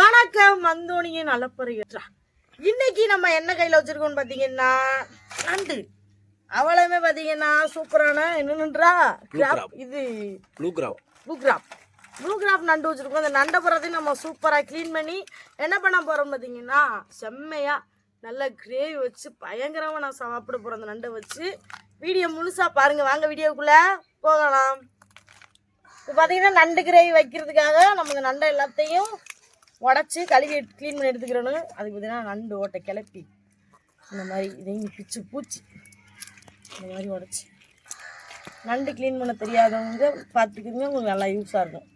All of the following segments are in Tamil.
வணக்கம் மந்தோனியின் அலப்பறையற்றா இன்னைக்கு நம்ம என்ன கையில் வச்சிருக்கோம்னு பார்த்தீங்கன்னா நண்டு. அவளுமே பார்த்தீங்கன்னா சூப்பரான என்னன்றா கிராப் இது blue crab blue crab blue crab நண்டு வச்சிருக்கோம். அந்த நண்டை போகிறதையும் நம்ம சூப்பராக க்ளீன் பண்ணி என்ன பண்ண போகிறோம் பார்த்தீங்கன்னா செம்மையாக நல்ல கிரேவி வச்சு பயங்கரமாக நான் சாப்பிட போகிறோம் அந்த நண்டை வச்சு. வீடியோ முழுசாக பாருங்கள் வாங்க வீடியோக்குள்ளே போகலாம். இப்போ பார்த்தீங்கன்னா நண்டு கிரேவி வைக்கிறதுக்காக நம்ம இந்த நண்டை எல்லாத்தையும் உடச்சி கழுவி க்ளீன் பண்ணி எடுத்துக்கிறோன்னு அதுக்கு பார்த்தீங்கன்னா நண்டு ஓட்டை கிளப்பி இந்த மாதிரி இதையும் பிச்சு பூச்சி இந்த மாதிரி உடச்சி. நண்டு க்ளீன் பண்ண தெரியாதவங்க பார்த்துக்கிங்க உங்களுக்கு நல்லா யூஸாக இருக்கும்.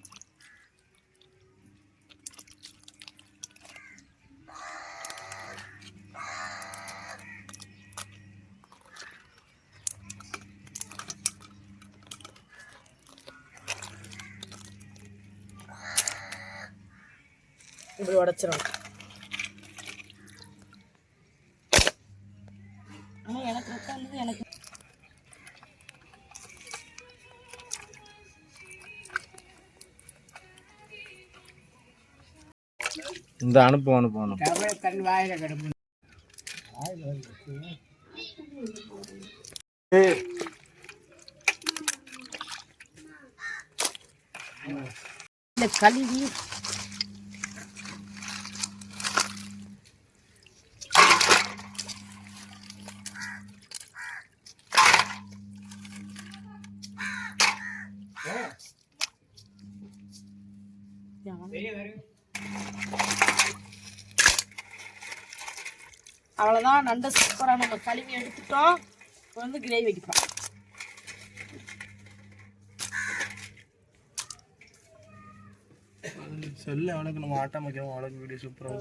இப்படி உடச்சிரும். ஆனால் எனக்கு உட்காந்து எனக்கு. இந்த அனுப்பு அனுப்பு அனுப்பு. இந்த கழுவி அவ்வளோதான் நண்டை சூப்பராக நம்ம கழுவி எடுத்துட்டோம். இப்போ வந்து கிரேவி வைக்கிறோம் சொல்லு அவனுக்கு நம்ம ஆட்டம் வைக்கிறோம் அவளுக்கு வீடியோ சூப்பராக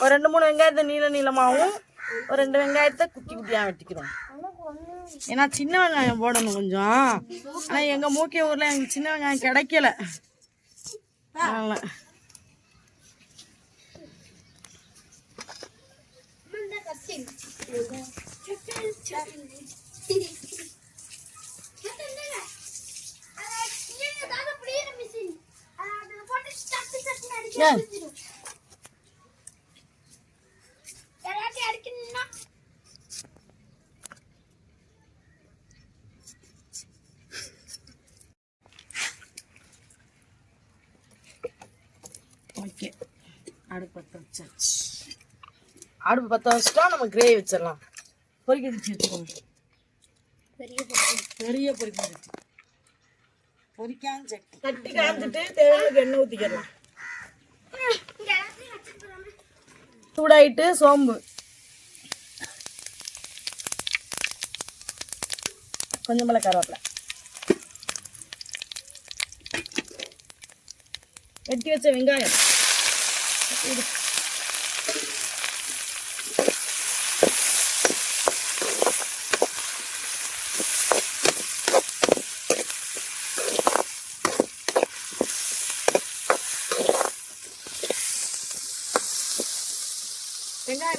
ஒரு ரெண்டு மூணு வெங்காயத்தை நீள நீளமாகவும் ஒரு ரெண்டு வெங்காயத்தை குட்டி குட்டியாக வெட்டிக்கிறோம். ஏன்னா சின்ன வெங்காயம் போடணும் கொஞ்சம். ஆனால் எங்கள் மூக்கிய ஊரில் எனக்கு சின்ன வெங்காயம் கிடைக்கல. அதனால ஏன் ஓகே அடுப்பு பற்ற வச்சாச்சு அடுப்பு பற்ற வச்சுட்டா நம்ம கிரேவி வச்சிடலாம். பொரிக்க வச்சு வச்சுக்கோங்க. பெரிய பொரிக்க வச்சு. பொரிக்காம சட்டி தட்டி தேவையான எண்ணெய் ஊற்றிக்கலாம் சூடாயிட்டு சோம்பு. கொஞ்சம் மேலே கருவேப்பிலை. வெட்டி வச்ச வெங்காயம்.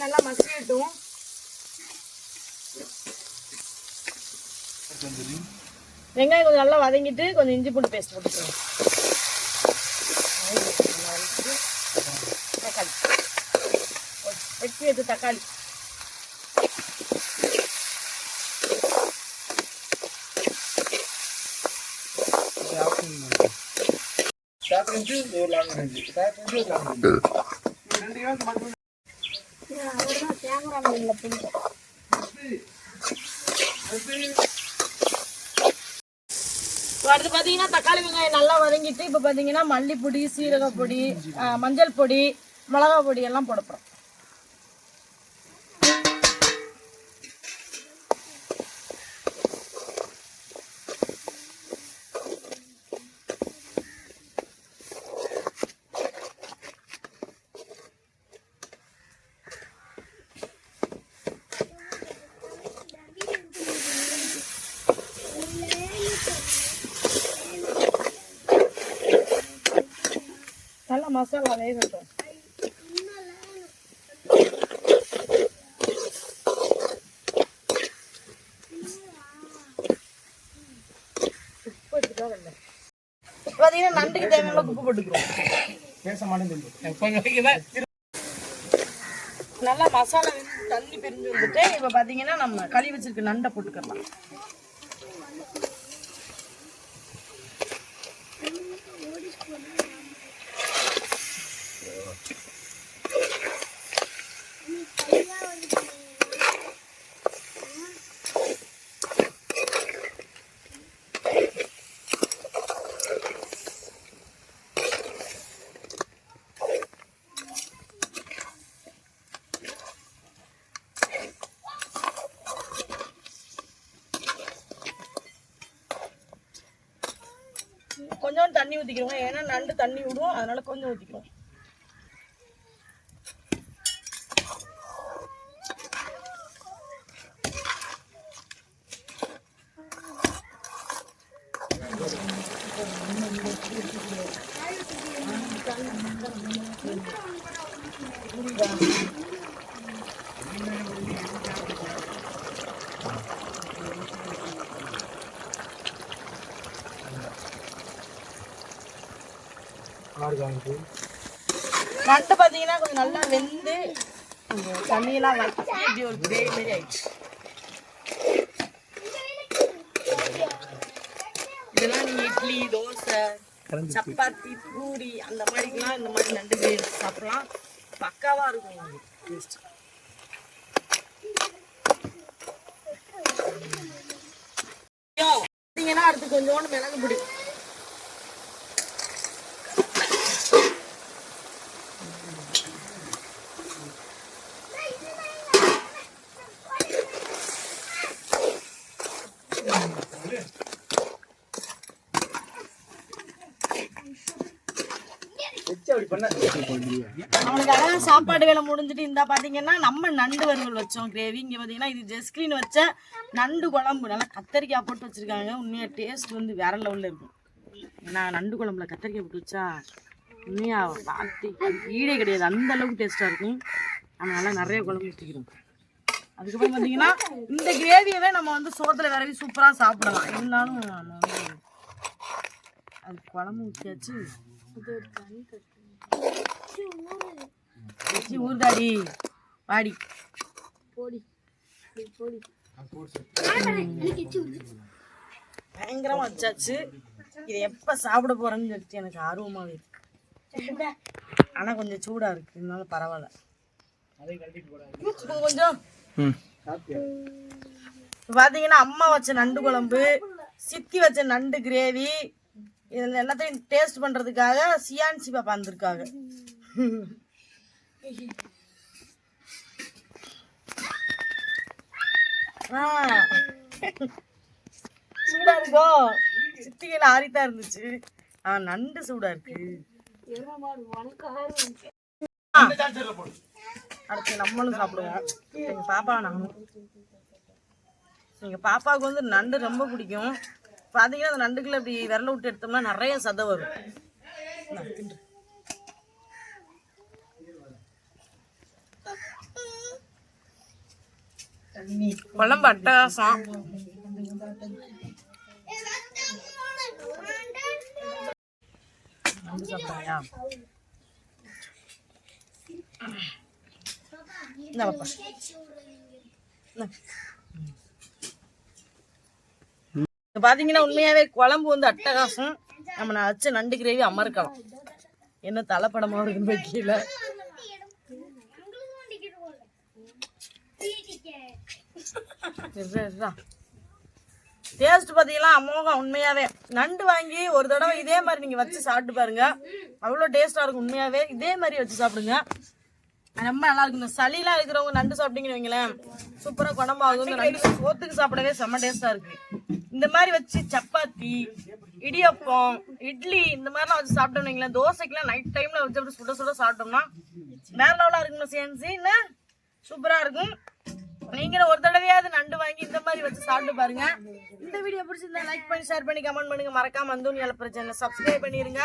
நல்லா மசியட்டும். வெங்காயம் கொஞ்சம் நல்லா வதங்கிட்டு கொஞ்சம் இஞ்சி பூண்டு பேஸ்ட் போட்டுக்கலாம். தக்காளி. வெட்டி வச்சு தக்காளி. இப்போ அடுத்து பார்த்தீங்கன்னா தக்காளி வெங்காயம் நல்லா வதங்கிட்டு இப்போ பார்த்தீங்கன்னா மல்லிப்பொடி சீரகப்பொடி பொடி மஞ்சள் பொடி மிளகா பொடி எல்லாம் போட மசாலா வேகட்டும் உப்பு பார்த்தீங்கன்னா நண்டுக்கு தேவையான அளவுக்கு உப்பு போட்டுக்கிறோம் பேச மாட்டேன் நல்லா மசாலா வெந்து தண்ணி பிரிஞ்சு வந்துட்டு இப்போ பார்த்தீங்கன்னா நம்ம கழுவி வச்சிருக்க நண்டை போட்டுக்கலாம் கொஞ்சம் தண்ணி ஊற்றிக்கிறோங்க ஏன்னா நண்டு தண்ணி விடும் அதனால கொஞ்சம் ஊற்றிக்கிறோம் நண்டு பார்த்தீங்கன்னா கொஞ்சம் நல்லா வெந்து தண்ணியெல்லாம் இப்படி ஒரு கிரேவி மாதிரி ஆயிடுச்சு. இதெல்லாம் நீங்க இட்லி தோசை சப்பாத்தி பூரி அந்த மாதிரிக்கெல்லாம் இந்த மாதிரி நண்டு கிரேவி சாப்பிடலாம். பக்காவா இருக்கும் டேஸ்ட் பார்த்தீங்கன்னா அடுத்து கொஞ்சோண்டு மிளகு பிடி அவனுக்கு சாப்பாடு வேலை முடிஞ்சுட்டு இந்த பாத்தீங்கன்னா நம்ம நண்டு வறுவல் வச்சோம் கிரேவி. இங்க பாத்தீங்கன்னா இது ஜெஸ்கிரீன் வச்ச நண்டு குழம்பு. நல்லா கத்தரிக்காய் போட்டு வச்சிருக்காங்க. உண்மையா டேஸ்ட் வந்து வேற லெவல்ல இருக்கும். ஏன்னா நண்டு குழம்புல கத்தரிக்காய் போட்டு வச்சா உண்மையா பார்த்து ஈடே கிடையாது. அந்த அளவுக்கு டேஸ்டா இருக்கும். அதனால நிறைய குழம்பு வச்சுக்கிறோம். அதுக்கப்புறம் பார்த்தீங்கன்னா இந்த கிரேவியவே நம்ம வந்து சோத்துல விரவி சூப்பராக சாப்பிடலாம். இருந்தாலும் நம்ம வந்து அது குழம்பு ஊற்றியாச்சு வச்சு ஊர்தாடி வாடி. பயங்கரமா வச்சாச்சு. இதை எப்ப சாப்பிட போறேன்னு சொல்லிட்டு எனக்கு ஆர்வமாவே இருக்கு. ஆனா கொஞ்சம் சூடா இருக்கு. இருந்தாலும் பரவாயில்ல. கொஞ்சம். பாத்தீங்கன்னா அம்மா வச்ச நண்டு குழம்பு சித்தி வச்ச நண்டு கிரேவி இந்த எல்லாத்தையும் டேஸ்ட் பண்றதுக்காக சியான்சி பாப்பா வந்திருக்காங்க. சூடா இருக்கோ? சித்திகையில ஆரித்தா இருந்துச்சு. ஆ நண்டு சூடா இருக்கு. அடுத்து நம்மளும் சாப்பிடுவோம். எங்க பாப்பா நானும். எங்க பாப்பாவுக்கு வந்து நண்டு ரொம்ப பிடிக்கும். பாத்தீங்கன்னா அந்த நண்டுக்குள்ள இப்படி விரல விட்டு எடுத்தோம்னா நிறைய சதை வரும். குழம்பு அட்டகாசம். சாப்பிட்டாயா? இந்த இப்போ பார்த்தீங்கன்னா உண்மையாகவே குழம்பு வந்து அட்டகாசம். நம்ம நான் வச்சு நண்டு கிரேவி அமர்க்கலாம். என்ன தலைப்படமா இருக்குன்னு வைக்கல. டேஸ்ட் பார்த்தீங்கன்னா அமோகம் உண்மையாவே. நண்டு வாங்கி ஒரு தடவை இதே மாதிரி நீங்கள் வச்சு சாப்பிட்டு பாருங்க. அவ்வளோ டேஸ்ட்டாக இருக்கும் உண்மையாவே. இதே மாதிரி வச்சு சாப்பிடுங்க. ரொம்ப நல்லா இருக்கும் இந்த சளிலாம் இருக்கிறவங்க நண்டு சாப்பிட்டீங்கன்னு வைங்களேன் சூப்பராக குணமாகும் இந்த நண்டு சோத்துக்கு சாப்பிடவே செம்ம டேஸ்ட்டாக இருக்கு. இந்த மாதிரி வச்சு சப்பாத்தி இடியப்பம் இட்லி இந்த மாதிரிலாம் வச்சு சாப்பிட்டோம்னு வைங்களேன் தோசைக்கெல்லாம் நைட் டைமில் வச்சு அப்படி சுட சுட சாப்பிட்டோம்னா வேற லெவலாக இருக்குங்க சேர்ந்து என்ன? சூப்பராக இருக்கும். நீங்களும் ஒரு தடவையாவது நண்டு வாங்கி இந்த மாதிரி வச்சு சாப்பிட்டு பாருங்க. இந்த வீடியோ பிடிச்சிருந்தா லைக் பண்ணி ஷேர் பண்ணி கமெண்ட் பண்ணுங்க. மறக்காம அந்தோனி அலப்புற சேனல் சப்ஸ்கிரைப் பண்ணிருங்க.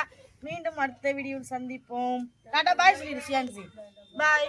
மீண்டும் அடுத்த வீடியோவில் சந்திப்போம். டாடா பாய் ஸ்ரீ பாய்